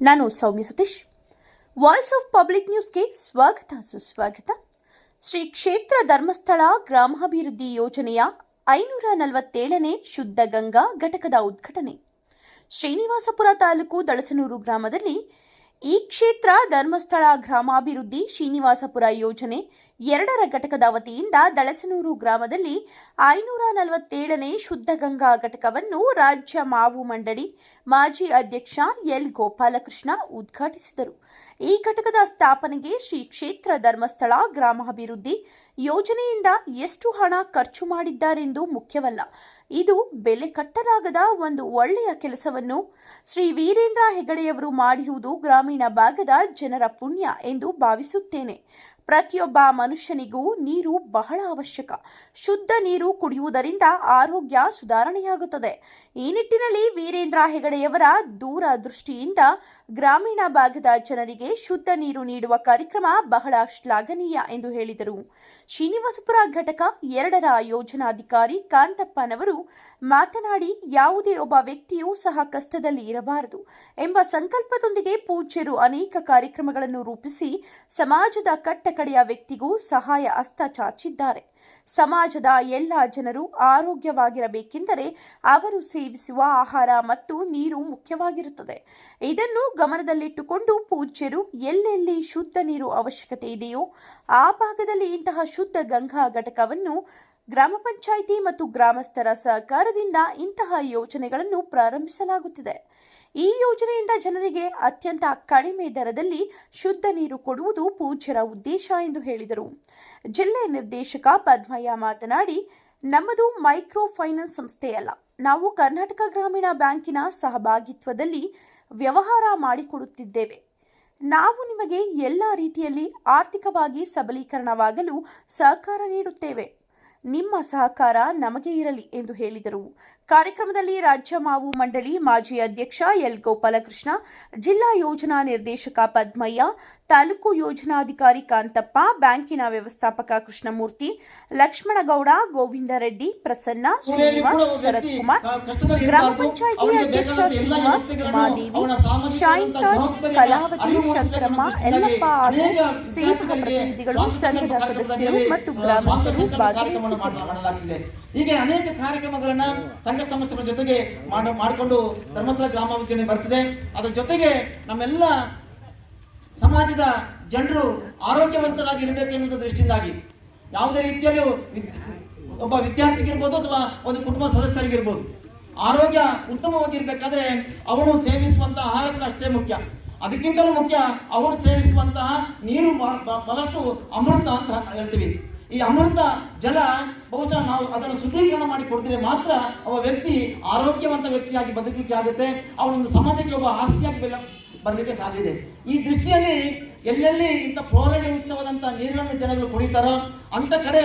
ನಾನು Soumya Sathish. Voice of public ನ್ಯೂಸ್ಗೆ ಸ್ವಾಗತ, ಸುಸ್ವಾಗತ. ಶ್ರೀ ಕ್ಷೇತ್ರ ಧರ್ಮಸ್ಥಳ ಗ್ರಾಮಾಭಿವೃದ್ಧಿ ಯೋಜನೆಯ ಐನೂರ ನಲವತ್ತೇಳನೇ ಶುದ್ಧ ಗಂಗಾ ಘಟಕದ ಉದ್ಘಾಟನೆ. ಶ್ರೀನಿವಾಸಪುರ ತಾಲೂಕು ದಳಸನೂರು ಗ್ರಾಮದಲ್ಲಿ ಈ ಕ್ಷೇತ್ರ ಧರ್ಮಸ್ಥಳ ಗ್ರಾಮಾಭಿವೃದ್ಧಿ ಶ್ರೀನಿವಾಸಪುರ ಯೋಜನೆ ಎರಡರ ಘಟಕದ ವತಿಯಿಂದ ದಳಸನೂರು ಗ್ರಾಮದಲ್ಲಿ ಐನೂರ ನಲವತ್ತೇಳನೇ ಶುದ್ಧ ಗಂಗಾ ಘಟಕವನ್ನು ರಾಜ್ಯ ಮಾವು ಮಂಡಳಿ ಮಾಜಿ ಅಧ್ಯಕ್ಷ ಎಲ್ ಗೋಪಾಲಕೃಷ್ಣ ಉದ್ಘಾಟಿಸಿದರು. ಈ ಘಟಕದ ಸ್ಥಾಪನೆಗೆ ಶ್ರೀ ಕ್ಷೇತ್ರ ಧರ್ಮಸ್ಥಳ ಗ್ರಾಮಾಭಿವೃದ್ಧಿ ಯೋಜನೆಯಿಂದ ಎಷ್ಟು ಹಣ ಖರ್ಚು ಮಾಡಿದ್ದಾರೆಂದು ಮುಖ್ಯವಲ್ಲ. ಇದು ಬೆಲೆ ಕಟ್ಟಲಾಗದ ಒಂದು ಒಳ್ಳೆಯ ಕೆಲಸವನ್ನು ಶ್ರೀ ವೀರೇಂದ್ರ ಹೆಗಡೆಯವರು ಮಾಡಿರುವುದು ಗ್ರಾಮೀಣ ಭಾಗದ ಜನರ ಪುಣ್ಯ ಎಂದು ಭಾವಿಸುತ್ತೇನೆ. ಪ್ರತಿಯೊಬ್ಬ ಮನುಷ್ಯನಿಗೂ ನೀರು ಬಹಳ ಅವಶ್ಯಕ. ಶುದ್ಧ ನೀರು ಕುಡಿಯುವುದರಿಂದ ಆರೋಗ್ಯ ಸುಧಾರಣೆಯಾಗುತ್ತದೆ. ಈ ನಿಟ್ಟಿನಲ್ಲಿ ವೀರೇಂದ್ರ ಹೆಗಡೆಯವರ ದೂರ ದೃಷ್ಟಿಯಿಂದ ಗ್ರಾಮೀಣ ಭಾಗದ ಜನರಿಗೆ ಶುದ್ಧ ನೀರು ನೀಡುವ ಕಾರ್ಯಕ್ರಮ ಬಹಳ ಶ್ಲಾಘನೀಯ ಎಂದು ಹೇಳಿದರು. ಶ್ರೀನಿವಾಸಪುರ ಘಟಕ ಎರಡರ ಯೋಜನಾಧಿಕಾರಿ ಕಾಂತಪ್ಪನವರು ಮಾತನಾಡಿ, ಯಾವುದೇ ಒಬ್ಬ ವ್ಯಕ್ತಿಯೂ ಸಹ ಕಷ್ಟದಲ್ಲಿ ಇರಬಾರದು ಎಂಬ ಸಂಕಲ್ಪದೊಂದಿಗೆ ಪೂಜ್ಯರು ಅನೇಕ ಕಾರ್ಯಕ್ರಮಗಳನ್ನು ರೂಪಿಸಿ ಸಮಾಜದ ಕಟ್ಟಕಡೆಯ ವ್ಯಕ್ತಿಗೂ ಸಹಾಯ ಹಸ್ತ ಚಾಚಿದ್ದಾರೆ. ಸಮಾಜದ ಎಲ್ಲ ಜನರು ಆರೋಗ್ಯವಾಗಿರಬೇಕೆಂದರೆ ಅವರು ಸೇವಿಸುವ ಆಹಾರ ಮತ್ತು ನೀರು ಮುಖ್ಯವಾಗಿರುತ್ತದೆ. ಇದನ್ನು ಗಮನದಲ್ಲಿಟ್ಟುಕೊಂಡು ಪೂಜ್ಯರು ಎಲ್ಲೆಲ್ಲಿ ಶುದ್ಧ ನೀರು ಅವಶ್ಯಕತೆ ಇದೆಯೋ ಆ ಭಾಗದಲ್ಲಿ ಇಂತಹ ಶುದ್ಧ ಗಂಗಾ ಘಟಕವನ್ನು ಗ್ರಾಮ ಪಂಚಾಯಿತಿ ಮತ್ತು ಗ್ರಾಮಸ್ಥರ ಸಹಕಾರದಿಂದ ಇಂತಹ ಯೋಜನೆಗಳನ್ನು ಪ್ರಾರಂಭಿಸಲಾಗುತ್ತಿದೆ. ಈ ಯೋಜನೆಯಿಂದ ಜನರಿಗೆ ಅತ್ಯಂತ ಕಡಿಮೆ ದರದಲ್ಲಿ ಶುದ್ಧ ನೀರು ಕೊಡುವುದು ಪೂಜ್ಯರ ಉದ್ದೇಶ ಎಂದು ಹೇಳಿದರು. ಜಿಲ್ಲೆ ನಿರ್ದೇಶಕ ಪದ್ಮಯ್ಯ ಮಾತನಾಡಿ, ನಮ್ಮದು ಮೈಕ್ರೋ ಫೈನಾನ್ಸ್ ಸಂಸ್ಥೆಯಲ್ಲ ನಾವು ಕರ್ನಾಟಕ ಗ್ರಾಮೀಣ ಬ್ಯಾಂಕಿನ ಸಹಭಾಗಿತ್ವದಲ್ಲಿ ವ್ಯವಹಾರ ಮಾಡಿಕೊಡುತ್ತಿದ್ದೇವೆ. ನಾವು ನಿಮಗೆ ಎಲ್ಲ ರೀತಿಯಲ್ಲಿ ಆರ್ಥಿಕವಾಗಿ ಸಬಲೀಕರಣವಾಗಲು ಸಹಕಾರ ನೀಡುತ್ತೇವೆ. ನಿಮ್ಮ ಸಹಕಾರ ನಮಗೆ ಇರಲಿ ಎಂದು ಹೇಳಿದರು. ಕಾರ್ಯಕ್ರಮದಲ್ಲಿ ರಾಜ್ಯ ಮಾವು ಮಂಡಳಿ ಮಾಜಿ ಅಧ್ಯಕ್ಷ ಎಲ್ ಗೋಪಾಲಕೃಷ್ಣ ಜಿಲ್ಲಾ ಯೋಜನಾ ನಿರ್ದೇಶಕ ಪದ್ಮಯ್ಯ ತಾಲೂಕು ಯೋಜನಾಧಿಕಾರಿ ಕಾಂತಪ್ಪ ಬ್ಯಾಂಕಿನ ವ್ಯವಸ್ಥಾಪಕ ಕೃಷ್ಣಮೂರ್ತಿ ಲಕ್ಷ್ಮಣಗೌಡ ಗೋವಿಂದ ರೆಡ್ಡಿ ಪ್ರಸನ್ನ ಶ್ರೀನಿವಾಸ್ ಶರತ್ ಕುಮಾರ್ ಗ್ರಾಮ ಪಂಚಾಯಿತಿ ಅಧ್ಯಕ್ಷ ಶ್ರೀನಿವಾಸ್ ಉಮಾದೇವಿ ಶಾಯಿಂತಾಜ್ ಕಲಾವತಿ ಶಂಕರಮ್ಮ ಎಲ್ಲಪ್ಪ ಹಾಗೂ ಸೇವಾ ಪ್ರತಿನಿಧಿಗಳು ಸಂಘದ ಸದಸ್ಯರು ಮತ್ತು ಗ್ರಾಮಸ್ಥರು ಭಾಗವಹಿಸಿದ್ದರು. ಹೀಗೆ ಅನೇಕ ಕಾರ್ಯಕ್ರಮಗಳನ್ನ ಸಂಘ ಸಂಸ್ಥೆಗಳ ಜೊತೆಗೆ ಮಾಡ ಮಾಡಿಕೊಂಡು ಧರ್ಮಸ್ಥಳ ಗ್ರಾಮಾಭಿವೃದ್ಧಿ ಬರ್ತದೆ. ಅದರ ಜೊತೆಗೆ ನಮ್ಮೆಲ್ಲ ಸಮಾಜದ ಜನರು ಆರೋಗ್ಯವಂತರಾಗಿ ಇರಬೇಕು ಎನ್ನುವ ದೃಷ್ಟಿಯಿಂದಾಗಿ ಯಾವುದೇ ರೀತಿಯಲ್ಲೂ ಒಬ್ಬ ವಿದ್ಯಾರ್ಥಿಗಿರ್ಬೋದು ಅಥವಾ ಒಂದು ಕುಟುಂಬ ಸದಸ್ಯರಿಗಿರ್ಬೋದು, ಆರೋಗ್ಯ ಉತ್ತಮವಾಗಿರ್ಬೇಕಾದ್ರೆ ಅವನು ಸೇವಿಸುವಂತಹ ಆಹಾರಗಳು ಅಷ್ಟೇ ಮುಖ್ಯ. ಅದಕ್ಕಿಂತಲೂ ಮುಖ್ಯ ಅವನು ಸೇವಿಸುವಂತಹ ನೀರು ಬಹಳಷ್ಟು ಅಮೃತ ಅಂತ ಹೇಳ್ತೀವಿ. ಈ ಅಮೃತ ಜಲ ಬಹುಶಃ ನಾವು ಅದನ್ನು ಶುದ್ಧೀಕರಣ ಮಾಡಿ ಕೊಡಿದ್ರೆ ಮಾತ್ರ ಅವ ವ್ಯಕ್ತಿ ಆರೋಗ್ಯವಂತ ವ್ಯಕ್ತಿಯಾಗಿ ಬದುಕಲಿಕ್ಕೆ ಆಗುತ್ತೆ. ಅವನೊಂದು ಸಮಾಜಕ್ಕೆ ಒಬ್ಬ ಆಸ್ತಿಯಾಗಿ ಬೆಲ್ಲ ಬರಲಿಕ್ಕೆ ಸಾಧ್ಯ ಇದೆ. ಈ ದೃಷ್ಟಿಯಲ್ಲಿ ಎಲ್ಲೆಲ್ಲಿ ಇಂಥ ಪೌರಾಣಿಕವಾದಂಥ ನೀರನ್ನು ಜನಗಳು ಕುಡಿತಾರೋ ಅಂಥ ಕಡೆ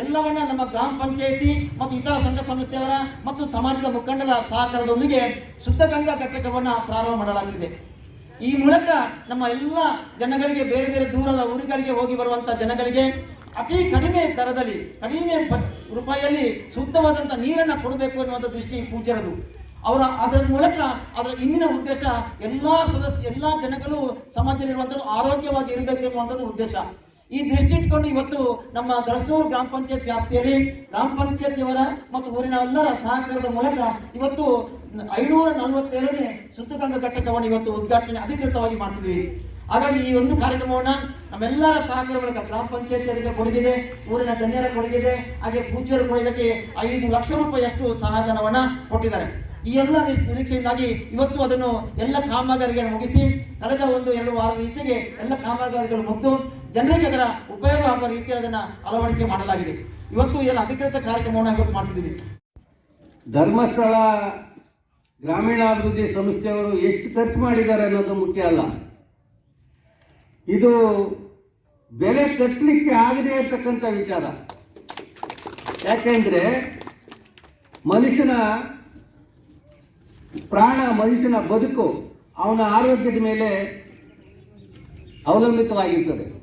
ಎಲ್ಲವನ್ನ ನಮ್ಮ ಗ್ರಾಮ ಪಂಚಾಯಿತಿ ಮತ್ತು ಇತರ ಸಂಘ ಸಂಸ್ಥೆಯವರ ಮತ್ತು ಸಮಾಜದ ಮುಖಂಡರ ಸಹಕಾರದೊಂದಿಗೆ ಶುದ್ಧ ಗಂಗಾ ಘಟಕವನ್ನು ಪ್ರಾರಂಭ ಮಾಡಲಾಗಿದೆ ಈ ಮೂಲಕ ನಮ್ಮ ಎಲ್ಲ ಜನಗಳಿಗೆ ಬೇರೆ ಬೇರೆ ದೂರದ ಊರುಗಳಿಗೆ ಹೋಗಿ ಬರುವಂಥ ಜನಗಳಿಗೆ ಅತಿ ಕಡಿಮೆ ದರದಲ್ಲಿ, ಕಡಿಮೆ ರೂಪಾಯಿಯಲ್ಲಿ ಶುದ್ಧವಾದಂಥ ನೀರನ್ನು ಕೊಡಬೇಕು ಅನ್ನುವಂಥ ದೃಷ್ಟಿ ಪೂಜ್ಯರದು. ಅವರ, ಅದರ ಮೂಲಕ ಅದರ ಇಂದಿನ ಉದ್ದೇಶ ಎಲ್ಲ ಸದಸ್ಯ, ಎಲ್ಲ ಜನಗಳು ಸಮಾಜದಲ್ಲಿರುವಂಥದ್ದು ಆರೋಗ್ಯವಾಗಿ ಇರಬೇಕು ಎನ್ನುವಂಥದ್ದು ಉದ್ದೇಶ. ಈ ದೃಷ್ಟಿ ಇಟ್ಕೊಂಡು ಇವತ್ತು ನಮ್ಮ ದರಸೂರು ಗ್ರಾಮ ಪಂಚಾಯತ್ ವ್ಯಾಪ್ತಿಯಲ್ಲಿ ಗ್ರಾಮ ಪಂಚಾಯತಿಯವರ ಮತ್ತು ಊರಿನ ಎಲ್ಲರ ಸಹಕಾರದ ಮೂಲಕ ಇವತ್ತು ಐನೂರ ನಲವತ್ತೇಳನೇ ಶುದ್ಧ ಗಂಗಾ ಘಟಕವನ್ನು ಇವತ್ತು ಉದ್ಘಾಟನೆ ಅಧಿಕೃತವಾಗಿ ಮಾಡ್ತಿದ್ವಿ. ಹಾಗಾಗಿ ಈ ಒಂದು ಕಾರ್ಯಕ್ರಮವನ್ನು ನಮ್ಮೆಲ್ಲರ ಸಹಕಾರ ಮೂಲಕ ಗ್ರಾಮ ಪಂಚಾಯತಿಯವರಿಗೆ ಕೊಡಗಿದೆ, ಊರಿನ ಗಣ್ಯರ ಕೊಡಗಿದೆ, ಹಾಗೆ ಪೂಜ್ಯರು ಕೊಡೋದಕ್ಕೆ ಐದು ಲಕ್ಷ ರೂಪಾಯಿಯಷ್ಟು ಸಹಾಯಧನವನ್ನು ಕೊಟ್ಟಿದ್ದಾರೆ. ಈ ಎಲ್ಲ ನಿರೀಕ್ಷ- ನಿರೀಕ್ಷೆಯಿಂದಾಗಿ ಇವತ್ತು ಅದನ್ನು ಎಲ್ಲ ಕಾಮಗಾರಿಗಳನ್ನು ಮುಗಿಸಿ ಕಳೆದ ಒಂದು ಎರಡು ವಾರದ ಈಚೆಗೆ ಎಲ್ಲ ಕಾಮಗಾರಿಗಳು ಮುಗಿದು ಜನರಿಗೆ ಅದರ ಉಪಯೋಗ ಆಗುವ ರೀತಿಯಲ್ಲಿ ಅದನ್ನು ಅಳವಡಿಕೆ ಮಾಡಲಾಗಿದೆ. ಇವತ್ತು ಎಲ್ಲ ಅಧಿಕೃತ ಕಾರ್ಯಕ್ರಮವನ್ನು ಇವತ್ತು ಮಾಡ್ತಿದ್ದೀವಿ. ಧರ್ಮಸ್ಥಳ ಗ್ರಾಮೀಣಾಭಿವೃದ್ಧಿ ಸಂಸ್ಥೆಯವರು ಎಷ್ಟು ಖರ್ಚು ಮಾಡಿದ್ದಾರೆ ಅನ್ನೋದು ಮುಖ್ಯ ಅಲ್ಲ. ಇದು ಬೆಲೆ ಕಟ್ಟಲಿಕ್ಕೆ ಆಗದೇ ಇರತಕ್ಕಂಥ ವಿಚಾರ. ಯಾಕೆಂದ್ರೆ ಮನುಷ್ಯನ ಪ್ರಾಣ ಮನುಷ್ಯನ ಬದುಕು ಅವನ ಆರೋಗ್ಯದ ಮೇಲೆ ಅವಲಂಬಿತವಾಗಿರ್ತದೆ.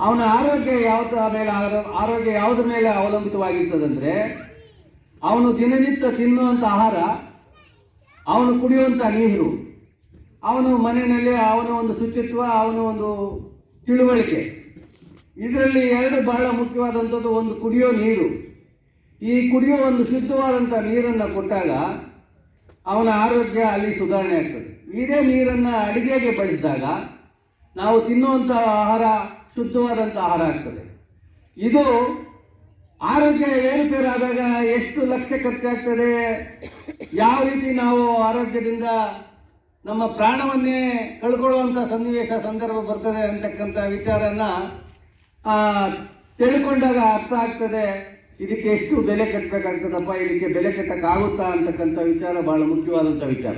ಅವನ ಆರೋಗ್ಯ ಯಾವ್ದ ಮೇಲೆ ಆರೋಗ್ಯ ಯಾವುದ್ರ ಮೇಲೆ ಅವಲಂಬಿತವಾಗಿರ್ತದಂದ್ರೆ, ಅವನು ದಿನನಿತ್ಯ ತಿನ್ನುವಂಥ ಆಹಾರ, ಅವನು ಕುಡಿಯುವಂಥ ನೀರು, ಅವನು ಮನೆಯಲ್ಲಿ ಅವನ ಒಂದು ಶುಚಿತ್ವ, ಅವನ ಒಂದು ತಿಳುವಳಿಕೆ. ಇದರಲ್ಲಿ ಎರಡು ಬಹಳ ಮುಖ್ಯವಾದಂಥದ್ದು ಒಂದು ಕುಡಿಯೋ ನೀರು. ಈ ಕುಡಿಯೋ ಒಂದು ಶುದ್ಧವಾದಂಥ ನೀರನ್ನು ಕೊಟ್ಟಾಗ ಅವನ ಆರೋಗ್ಯ ಅಲ್ಲಿ ಸುಧಾರಣೆ ಆಗ್ತದೆ. ಇದೇ ನೀರನ್ನು ಅಡುಗೆಗೆ ಬಳಸಿದಾಗ ನಾವು ತಿನ್ನುವಂಥ ಆಹಾರ ಶುದ್ಧವಾದಂಥ ಆಹಾರ ಆಗ್ತದೆ. ಇದು ಆರೋಗ್ಯ ಏರುಪೇರಾದಾಗ ಎಷ್ಟು ಲಕ್ಷ ಖರ್ಚಾಗ್ತದೆ? ಯಾವ ರೀತಿ ನಾವು ಆರೋಗ್ಯದಿಂದ ನಮ್ಮ ಪ್ರಾಣವನ್ನೇ ಕಳ್ಕೊಳ್ಳುವಂಥ ಸನ್ನಿವೇಶ, ಸಂದರ್ಭ ಬರ್ತದೆ ಅಂತಕ್ಕಂಥ ವಿಚಾರನ ತಿಳ್ಕೊಂಡಾಗ ಅರ್ಥ ಆಗ್ತದೆ. ಇದಕ್ಕೆ ಎಷ್ಟು ಬೆಲೆ ಕಟ್ಟಬೇಕಾಗ್ತದಪ್ಪ ಇದಕ್ಕೆ ಬೆಲೆ ಕಟ್ಟಕ್ಕಾಗುತ್ತಾ ಅಂತಕ್ಕಂಥ ವಿಚಾರ ಬಹಳ ಮುಖ್ಯವಾದಂಥ ವಿಚಾರ.